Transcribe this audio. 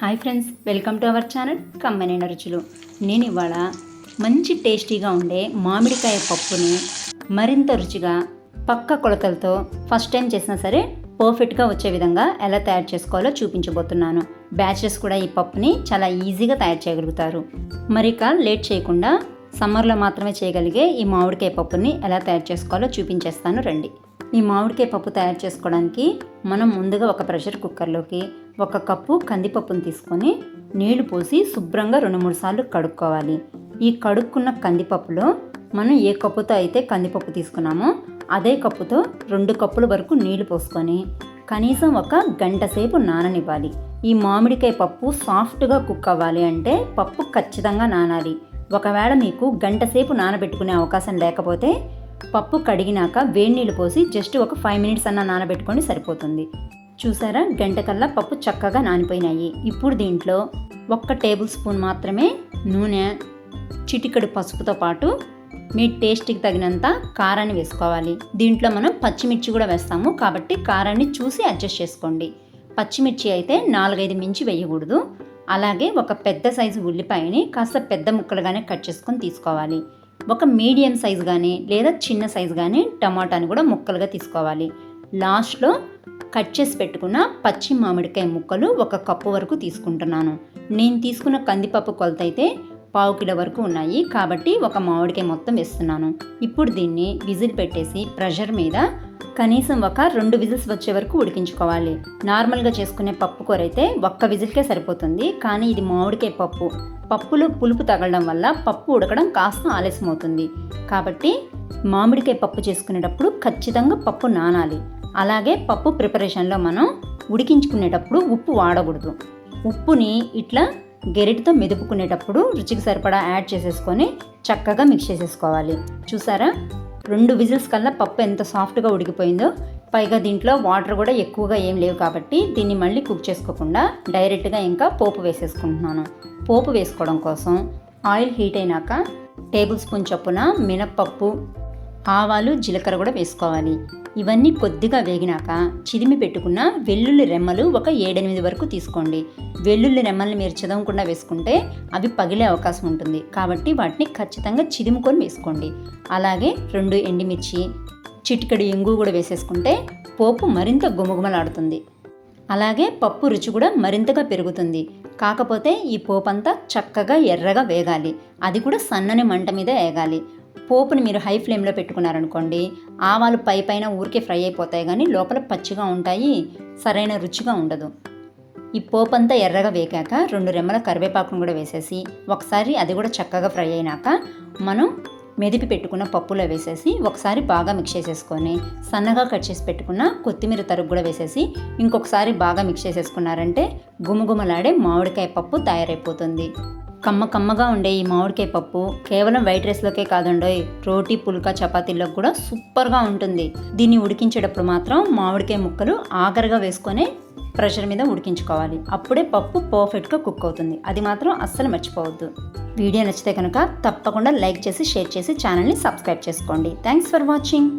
Hi friends welcome to our channel కమ్మనైన రుచులు. నేను ఇవాళ మంచి టేస్టీగా ఉండే మామిడికాయ పప్పుని మరింత రుచిగా పక్క కొలతలతో ఫస్ట్ టైం చేసినా సరే పర్ఫెక్ట్గా వచ్చే విధంగా ఎలా తయారు చేసుకోవాలో చూపించబోతున్నాను. బ్యాచెస్ కూడా ఈ పప్పుని చాలా ఈజీగా తయారు చేయగలుగుతారు. మరి లేట్ చేయకుండా సమ్మర్లో మాత్రమే చేయగలిగే ఈ మామిడికాయ పప్పుని ఎలా తయారు చేసుకోవాలో చూపించేస్తాను రండి. ఈ మామిడికాయ పప్పు తయారు చేసుకోవడానికి మనం ముందుగా ఒక ప్రెషర్ కుక్కర్లోకి ఒక కప్పు కందిపప్పును తీసుకొని నీళ్ళు పోసి శుభ్రంగా రెండు మూడు సార్లు కడుక్కోవాలి. ఈ కడుక్కున్న కందిపప్పులో మనం ఏ కప్పుతో అయితే కందిపప్పు తీసుకున్నామో అదే కప్పుతో రెండు కప్పుల వరకు నీళ్ళు పోసుకొని కనీసం ఒక గంట సేపు నాననివ్వాలి. ఈ మామిడికాయ పప్పు సాఫ్ట్గా కుక్ అవ్వాలి అంటే పప్పు ఖచ్చితంగా నానాలి. ఒకవేళ మీకు గంట సేపు నానబెట్టుకునే అవకాశం లేకపోతే పప్పు కడిగినాక వేడి నీళ్ళు పోసి జస్ట్ ఒక ఫైవ్ మినిట్స్ అన్న నానబెట్టుకొని సరిపోతుంది. చూసారా? గంట కల్లా పప్పు చక్కగా నానిపోయినాయి. ఇప్పుడు దీంట్లో ఒక్క టేబుల్ స్పూన్ మాత్రమే నూనె చిటికెడు పసుపుతో పాటు మీ టేస్ట్కి తగినంత కారాన్ని వేసుకోవాలి. దీంట్లో మనం పచ్చిమిర్చి కూడా వేస్తాము. కాబట్టి కారాన్ని చూసి అడ్జస్ట్ చేసుకోండి. పచ్చిమిర్చి అయితే నాలుగైదు మించి వేయకూడదు. అలాగే ఒక పెద్ద సైజు ఉల్లిపాయని కాస్త పెద్ద ముక్కలుగానే కట్ చేసుకొని తీసుకోవాలి. ఒక మీడియం సైజు కానీ లేదా చిన్న సైజు కానీ టమాటాని కూడా ముక్కలుగా తీసుకోవాలి. లాస్ట్లో కట్ చేసి పెట్టుకున్న పచ్చి మామిడికాయ ముక్కలు ఒక కప్పు వరకు తీసుకుంటున్నాను. నేను తీసుకున్న కందిపప్పు కొలత అయితే పావు కిలో వరకు ఉన్నాయి. కాబట్టి ఒక మామిడికాయ మొత్తం వేస్తున్నాను. ఇప్పుడు దీన్ని విజిల్ పెట్టేసి ప్రెషర్ మీద కనీసం ఒక రెండు విజిల్స్ వచ్చే వరకు ఉడికించుకోవాలి. నార్మల్గా చేసుకునే పప్పు కూర అయితే ఒక్క విజిల్కే సరిపోతుంది. కానీ ఇది మామిడికాయ పప్పు. పప్పులో పులుపు తగలడం వల్ల పప్పు ఉడకడం కాస్త ఆలస్యం అవుతుంది కాబట్టి మామిడికాయ పప్పు చేసుకునేటప్పుడు ఖచ్చితంగా పప్పు నానాలి. అలాగే పప్పు ప్రిపరేషన్లో మనం ఉడికించుకునేటప్పుడు ఉప్పు వాడకూడదు. ఉప్పుని ఇట్లా గెరిటితో మెదుపుకునేటప్పుడు రుచికి సరిపడా యాడ్ చేసేసుకొని చక్కగా మిక్స్ చేసేసుకోవాలి. చూసారా? రెండు విజిల్స్ కల్లా పప్పు ఎంత సాఫ్ట్గా ఉడికిపోయిందో పైగా దీంట్లో వాటర్ కూడా ఎక్కువగా ఏం లేవు కాబట్టి దీన్ని మళ్ళీ కుక్ చేసుకోకుండా డైరెక్ట్గా ఇంకా పోపు వేసేసుకుంటున్నాను. పోపు వేసుకోవడం కోసం ఆయిల్ హీట్ అయినాక టేబుల్ స్పూన్ చొప్పున మినప్పప్పు ఆవాలు జీలకర్ర కూడా వేసుకోవాలి. ఇవన్నీ కొద్దిగా వేగినాక చిదిమి పెట్టుకున్న వెల్లుల్లి రెమ్మలు ఒక ఏడెనిమిది వరకు తీసుకోండి. వెల్లుల్లి రెమ్మల్ని మీరు చదవకుండా వేసుకుంటే అవి పగిలే అవకాశం ఉంటుంది. కాబట్టి వాటిని ఖచ్చితంగా చిదిమికొని వేసుకోండి. అలాగే రెండు ఎండిమిర్చి చిటికడి ఇంగు కూడా వేసేసుకుంటే పోపు మరింత గుమగుమలాడుతుంది. అలాగే పప్పు రుచి కూడా మరింతగా పెరుగుతుంది. కాకపోతే ఈ పోపంతా చక్కగా ఎర్రగా వేగాలి. అది కూడా సన్నని మంట మీద వేగాలి. పోపుని మీరు హై ఫ్లేమ్లో పెట్టుకున్నారనుకోండి ఆవాలు పై పైన ఊరికే ఫ్రై అయిపోతాయి కానీ లోపల పచ్చిగా ఉంటాయి సరైన రుచిగా ఉండదు. ఈ పోపు అంతా ఎర్రగా వేగాక రెండు రెమ్మల కరివేపాకును కూడా వేసేసి ఒకసారి అది కూడా చక్కగా ఫ్రై అయినాక మనం మెదిపి పెట్టుకున్న పప్పులో వేసేసి ఒకసారి బాగా మిక్స్ చేసేసుకొని సన్నగా కట్ చేసి పెట్టుకున్న కొత్తిమీర తరుగు కూడా వేసేసి ఇంకొకసారి బాగా మిక్స్ చేసేసుకున్నారంటే గుమగుమలాడే మామిడికాయ పప్పు తయారైపోతుంది. కమ్మ కమ్మగా ఉండే ఈ మామిడికాయ పప్పు కేవలం వైట్ రైస్లోకే కాదండోయ్. రోటీ పుల్కా చపాతీల్లో కూడా సూపర్గా ఉంటుంది. దీన్ని ఉడికించేటప్పుడు మాత్రం మామిడికాయ ముక్కలు ఆగరగా వేసుకొని ప్రెషర్ మీద ఉడికించుకోవాలి. అప్పుడే పప్పు పర్ఫెక్ట్గా కుక్ అవుతుంది. అది మాత్రం అస్సలు మర్చిపోవద్దు. వీడియో నచ్చితే కనుక తప్పకుండా లైక్ చేసి షేర్ చేసి ఛానల్ని సబ్స్క్రైబ్ చేసుకోండి. Thanks for watching.